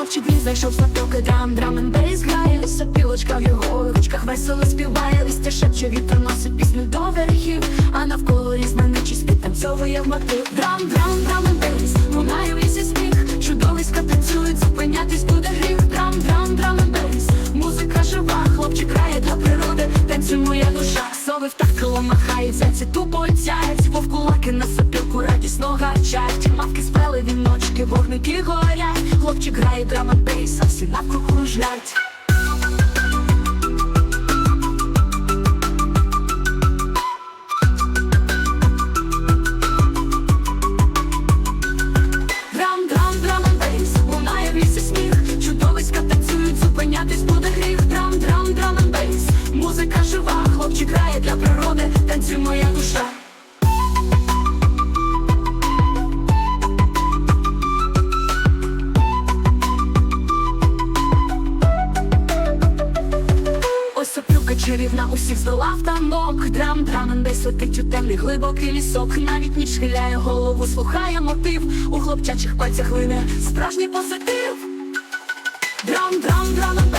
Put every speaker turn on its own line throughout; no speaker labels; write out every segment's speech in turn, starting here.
Хлопчик він зайшов з потоки драм, драм н бейс грає Сопілочка в його ручках весело співає. Листя шепче вітер носить пісню до верхів А навколо різноманітність підтанцьовує в мотив. Драм, драм, драм н бейс, лунає в лісі сміх Чудовиська танцюють, зупинятись буде гріх. Драм, драм, драм н бейс, музика жива Хлопчик грає для природи, танцює моя душа Сови в так махають, зайці тупо летять Вовкулаки на сопілку радісно гачать Мавки спели віночки, вогники горять Хлопчик грає драма бейса, всі кружлять Драм, чарівна усіх здолав танок. Драм, драмен десь летить у темний глибокий лісок. Навіть ніч хиляє голову, слухає мотив. У хлопчачих пальцях лине справжній позитив. Драм, драм, драм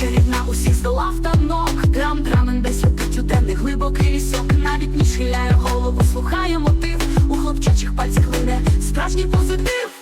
чарівна, усіх здолав танок Драм, Драм драмен десь летить у темний глибокий лісок Навіть ніж хиляє голову, слухає мотив. У хлопчачих пальцях лине справжній позитив